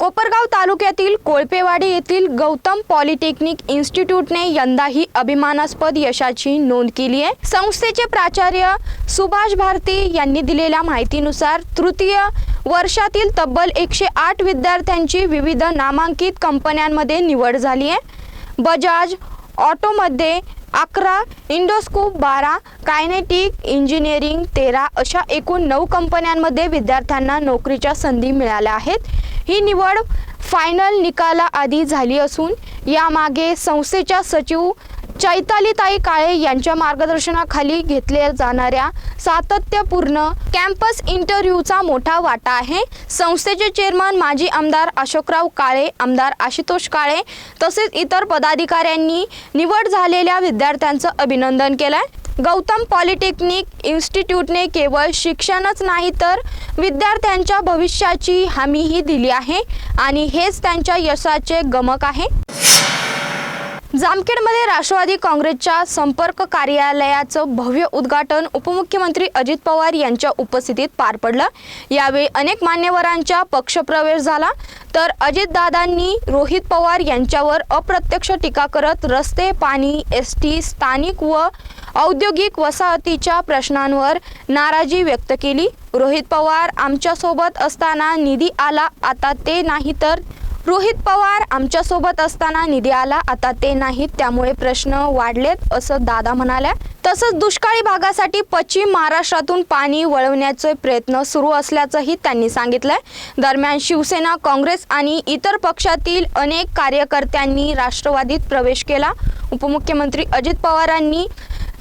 कोपरगाव तालुक्यातील कोळपेवाडी येथील गौतम पॉलिटेक्निक इन्स्टिट्यूटने यंदाही अभिमानास्पद यशाची नोंद केली आहे. संस्थेचे प्राचार्य सुभाष भारती यांनी दिलेल्या माहितीनुसार तृतीय वर्षातील तब्बल एकशे आठ विद्यार्थ्यांची विविध नामांकित कंपन्यांमध्ये निवड झाली आहे. बजाज ऑटोमध्ये अकरा इंडोस्कोप बारा कायनेटिक इंजिनिअरिंग तेरा अशा एकूण नऊ कंपन्यांमध्ये विद्यार्थ्यांना नोकरीच्या संधी मिळाल्या आहेत. ही निवड फायनल निकालाआधी झाली असून यामागे संस्थेच्या सचिव चैतालीताई काळे यांच्या मार्गदर्शनाखाली घेतल्या जाणाऱ्या सातत्यपूर्ण कॅम्पस इंटरव्ह्यूचा मोठा वाटा आहे. संस्थेचे चेअरमन माजी आमदार अशोकराव काळे आमदार आशुतोष काळे तसेच इतर पदाधिकाऱ्यांनी निवड झालेल्या विद्यार्थ्यांचं अभिनंदन केलं आहे गौतम पॉलिटेक्निक इन्स्टिट्यूटने केवळ शिक्षणच नाही तर विद्यार्थ्यांच्या भविष्याची हमीही दिली आहे आणि हेच त्यांच्या यशाचे गमक आहे. जामखेडमध्ये राष्ट्रवादी काँग्रेसच्या संपर्क कार्यालयाचं भव्य उद्घाटन उपमुख्यमंत्री अजित पवार यांच्या उपस्थितीत पार पडलं. यावेळी अनेक मान्यवरांच्या पक्षप्रवेश झाला. तर अजितदादांनी रोहित पवार यांच्यावर अप्रत्यक्ष टीका करत रस्ते पाणी एस टी स्थानिक व औद्योगिक वसाहतीच्या प्रश्नांवर नाराजी व्यक्त केली. रोहित पवार आमच्यासोबत असताना निधी आला आता ते नाही तर रोहित पवार आमच्यासोबत असताना निधी आला. आता ते नाहीत त्यामुळे प्रश्न वाढलेत असं दादा म्हणाल्या. तसंच दुष्काळी भागासाठी पश्चिम महाराष्ट्रातून पाणी वळवण्याचे प्रयत्न सुरू असल्याचंही त्यांनी सांगितलंय. दरम्यान शिवसेना काँग्रेस आणि इतर पक्षातील अनेक कार्यकर्त्यांनी राष्ट्रवादीत प्रवेश केला. उपमुख्यमंत्री अजित पवारांनी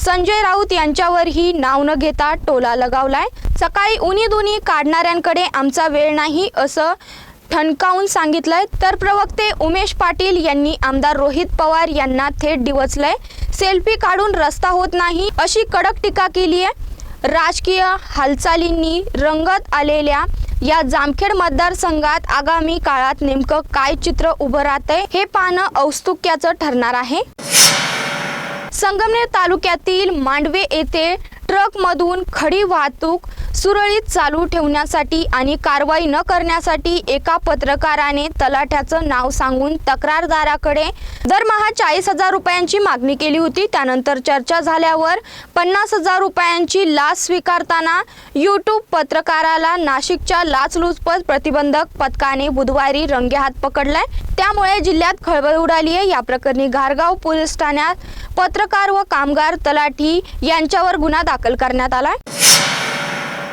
संजय राऊत यांच्यावरही नाव न घेता टोला लगावलाय. सकाळी उनी दुनी काढणाऱ्यांकडे आमचा वेळ नाही असं ठणकावून सांगितलंय. तर प्रवक्ते उमेश पाटील यांनी आमदार रोहित पवार यांना थेट डिवचलंय सेल्फी काढून रस्ता होत नाही अशी कडक टीका केली आहे. राजकीय हालचालींनी रंगत आलेल्या या जामखेड मतदारसंघात आगामी काळात नेमकं काय चित्र उभं राहतंय हे पाहणं औत्सुक्याचं ठरणार आहे. संगमनेर तालुक्यातील मांडवे येथे ट्रकमधून खडी वाहतूक सुरळीत चालू ठेवण्यासाठी आणि कारवाई न करण्यासाठी एका पत्रकाराने तलाठ्याचं नाव सांगून तक्रारदाराकडे दरमहा चाळीस हजार रुपयांची मागणी केली होती. त्यानंतर चर्चा झाल्यावर पन्नास हजार रुपयांची लाच स्वीकारताना यूट्यूब पत्रकाराला नाशिकच्या लाचलुचपत प्रतिबंधक पथकाने बुधवारी रंगेहात पकडलाय. त्यामुळे जिल्ह्यात खळबळ उडाली आहे. या प्रकरणी घारगाव पोलीस ठाण्यात पत्रकार व कामगार तलाठी यांच्यावर गुन्हा दाखल करण्यात आलाय.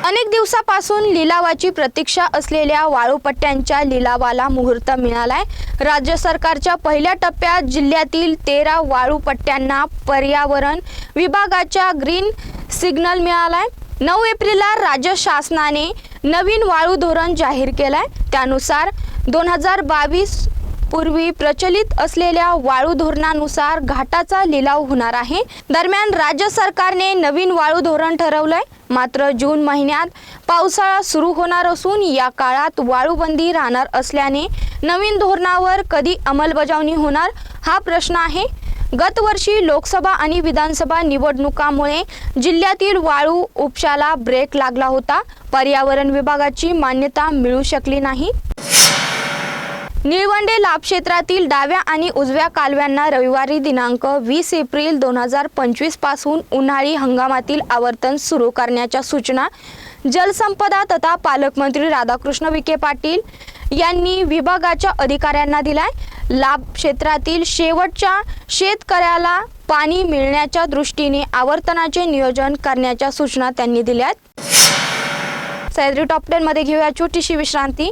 अनेक दिवसापासून लिलावाची प्रतीक्षा असलेल्या वाळूपट्ट्यांच्या लिलावाला मुहूर्त मिळालाय. राज्य सरकारच्या पहिल्या टप्प्यात जिल्ह्यातील तेरा वाळूपट्ट्यांना पर्यावरण विभागाच्या ग्रीन सिग्नल मिळालाय. नऊ एप्रिलला राज्य शासनाने नवीन वाळू धोरण जाहीर केलंय. त्यानुसार दोन हजार बावीस पूर्वी प्रचलित असलेल्या वाळू धोरणानुसार घाटाचा लिलाव होणार आहे. दरम्यान राज्य सरकारने नवीन वाळू धोरण ठरवलंय. मात्र जून महिन्यात पावसाळा सुरू होणार असून या काळात वाळूबंदी राहणार असल्याने नवीन धोरणावर कधी अंमलबजावणी होणार हा प्रश्न आहे. गतवर्षी लोकसभा आणि विधानसभा निवडणुकामुळे जिल्ह्यातील वाळू उपशाला ब्रेक लागला होता. पर्यावरण विभागाची मान्यता मिळू शकली नाही. निळवंडे लाभ क्षेत्रातील डाव्या आणि उजव्या कालव्यांना रविवारी दिनांक वीस एप्रिल दोन हजार पंचवीसपासून उन्हाळी हंगामातील आवर्तन सुरू करण्याच्या सूचना जलसंपदा तथा पालकमंत्री राधाकृष्ण विखे पाटील यांनी विभागाच्या अधिकाऱ्यांना दिलाय. लाभ क्षेत्रातील शेवटच्या शेतकऱ्याला पाणी मिळण्याच्या दृष्टीने आवर्तनाचे नियोजन करण्याच्या सूचना त्यांनी दिल्यात. सह्याद्री टॉप टेनमध्ये घेऊया छोटीशी विश्रांती.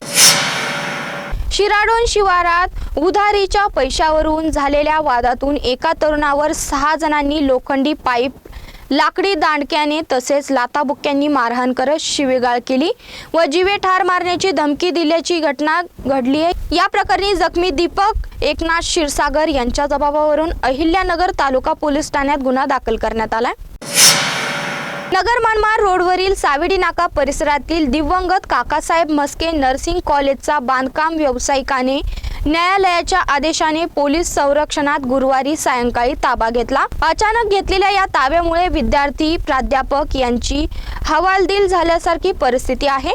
शिराडोन शिवारात उधारीच्या पैशावरून झालेल्या वादातून एका तरुणावर सहा जणांनी लोखंडी पाईप लाकडी दांडक्याने तसेच लाताबुक्क्यांनी मारहाण करत शिवेगाळ केली व जीवे ठार मारण्याची धमकी दिल्याची घटना घडली आहे. या प्रकरणी जखमी दीपक एकनाथ क्षीरसागर यांच्या जबाबावरून अहिल्यानगर तालुका पोलीस ठाण्यात गुन्हा दाखल करण्यात आलाय. नगर मनमाड रोडवरील सावेडी नाका परिसरातील दिवंगत काकासाहेब मस्के नर्सिंग कॉलेजचा बांधकाम व्यावसायिकाने न्यायालयाच्या आदेशाने पोलीस संरक्षणात गुरुवारी सायंकाळी ताबा घेतला. अचानक घेतलेल्या या ताब्यामुळे विद्यार्थी प्राध्यापक यांची हवालदिल झाल्यासारखी परिस्थिती आहे.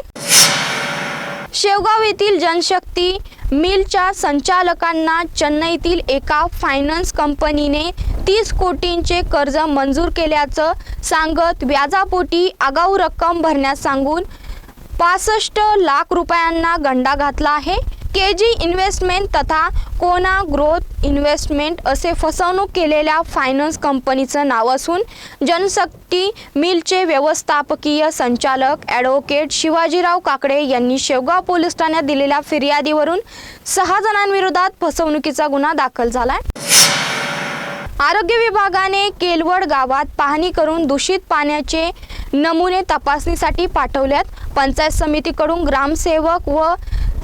शेवगाव येथील जनशक्ती मिलच्या संचालकांना चेन्नईतील एका फायनान्स कंपनीने तीस कोटींचे कर्ज मंजूर केल्याचं सांगत व्याजापोटी आगाऊ रक्कम भरण्यास सांगून पासष्ट लाख रुपयांना गंडा घातला आहे. के जी इन्व्हेस्टमेंट तथा कोना ग्रोथ इन्व्हेस्टमेंट असे फसवणूक केलेल्या फायनान्स कंपनीचं नाव असून जनशक्ती मिलचे व्यवस्थापकीय संचालक ॲडव्होकेट शिवाजीराव काकडे यांनी शेवगाव पोलीस ठाण्यात दिलेल्या फिर्यादीवरून सहा जणांविरोधात फसवणुकीचा गुन्हा दाखल झाला आरोग्य विभागाने केलवड गावात पाहणी करून दूषित पाण्याचे नमुने तपासणीसाठी पाठवल्यात. पंचायत समितीकडून ग्रामसेवक व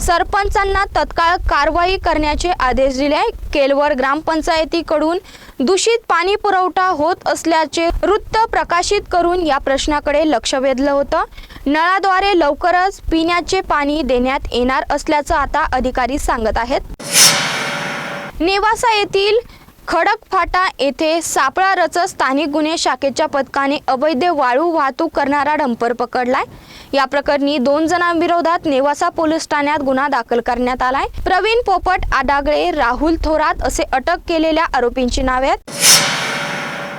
सरपंचांना तत्काळ कारवाई करण्याचे आदेश दिले केलवर ग्रामपंचायतीकडून दूषित पाणी पुरवठा होत असल्याचे वृत्त प्रकाशित करून या प्रश्नाकडे लक्ष वेधलं होतं. नळाद्वारे लवकरच पिण्याचे पाणी देण्यात येणार असल्याचं आता अधिकारी सांगत आहेत. नेवासा येथील खडकफाटा येथे सापळा रचत स्थानिक गुन्हे शाखेच्या पथकाने अवैध वाळू वाहतूक करणारा डंपर पकडलाय. या प्रकरणी दोन जणांविरोधात नेवासा पोलीस ठाण्यात गुन्हा दाखल करण्यात आलाय. प्रवीण पोपट आडागळे राहुल थोरात असे अटक केलेल्या आरोपींची नावे आहेत.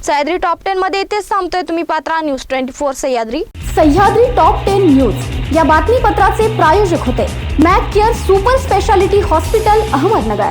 सह्याद्री टॉप टेन मध्ये इथेच थांबतोय तुम्ही Patra news twenty four Sahyadri. Sahyadri top ten news. या बातमीपत्राचे प्रायोजक होते. Mac care super speciality hospital Ahmednagar.